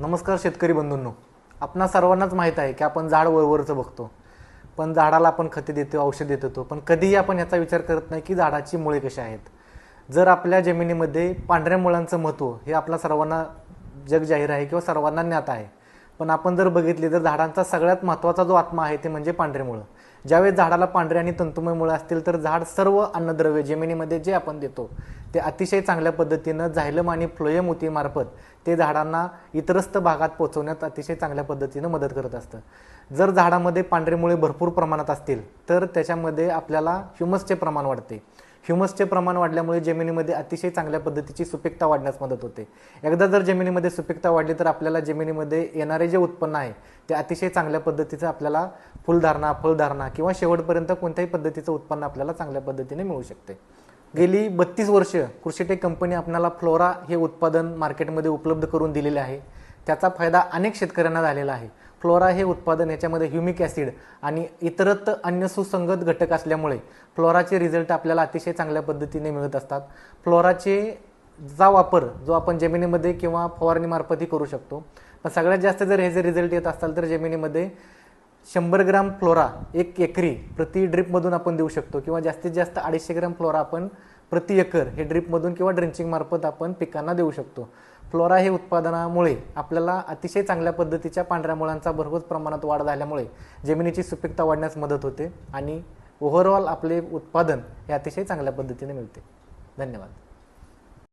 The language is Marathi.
नमस्कार शेतकरी बंधूंनो. आपणा सर्वांनाच माहीत आहे की आपण झाड वरवरचं बघतो. पण झाडाला आपण खते देतो औषध देत. होतो पण कधीही आपण याचा विचार करत नाही की झाडाची मुळे कशी आहेत. जर आपल्या जमिनीमध्ये पांढऱ्या मुळांचं महत्त्व हे आपल्या सर्वांना जग जाहीर आहे किंवा सर्वांना ज्ञात आहे. पण आपण जर बघितले तर झाडांचा सगळ्यात महत्त्वाचा जो आत्मा आहे ते म्हणजे पांढरे मुळं. ज्यावेळेस झाडाला पांढरे आणि तंतुमय मुळं असतील तर झाड सर्व अन्नद्रव्य जमिनीमध्ये जे आपण देतो ते अतिशय चांगल्या पद्धतीनं झायलम आणि फ्लोयम ऊतीमार्फत ते झाडांना इतरस्त भागात पोहोचवण्यात अतिशय चांगल्या पद्धतीनं मदत करत असतं. जर झाडामध्ये पांढरे मुळे भरपूर प्रमाणात असतील तर त्याच्यामध्ये आपल्याला ह्युमसचे प्रमाण वाढते. ह्युमसचे प्रमाण वाढल्यामुळे जमिनीमध्ये अतिशय चांगल्या पद्धतीची सुपीकता वाढण्यास मदत होते. एकदा जर जमिनीमध्ये सुपीकता वाढली तर आपल्याला जमिनीमध्ये येणारे जे उत्पन्न आहे ते अतिशय चांगल्या पद्धतीचं आपल्याला फुलधारणा फळधारणा किंवा शेवटपर्यंत कोणत्याही पद्धतीचं उत्पन्न आपल्याला चांगल्या पद्धतीने मिळू शकते. गेली बत्तीस वर्ष कृषीटेक कंपनी आपल्याला फ्लोरा हे उत्पादन मार्केटमध्ये उपलब्ध करून दिलेले आहे. त्याचा फायदा अनेक शेतकऱ्यांना झालेला आहे. फ्लोरा हे उत्पादन याच्यामध्ये ह्युमिक ॲसिड आणि इतरत अन्य सुसंगत घटक असल्यामुळे फ्लोराचे रिझल्ट आपल्याला अतिशय चांगल्या पद्धतीने मिळत असतात. फ्लोराचे जा वापर जो आपण जमिनीमध्ये किंवा फवारणीमार्फतही करू शकतो. पण सगळ्यात जास्त जर हे जे रिझल्ट येत असाल तर जमिनीमध्ये शंभर ग्राम फ्लोरा एक एकरी प्रति ड्रिपमधून आपण देऊ शकतो किंवा जास्तीत जास्त अडीचशे ग्राम फ्लोरा आपण प्रति एकर हे ड्रिपमधून किंवा ड्रेंचिंग मार्फत आपण पिकांना देऊ शकतो. फ्लोरा हे उत्पादनामुळे आपल्याला अतिशय चांगल्या पद्धतीच्या पांढऱ्या मुळांचा भरपूर प्रमाणात वाढ झाल्यामुळे जमिनीची सुपीकता वाढण्यास मदत होते आणि ओव्हरऑल आपले उत्पादन हे अतिशय चांगल्या पद्धतीने मिळते. धन्यवाद.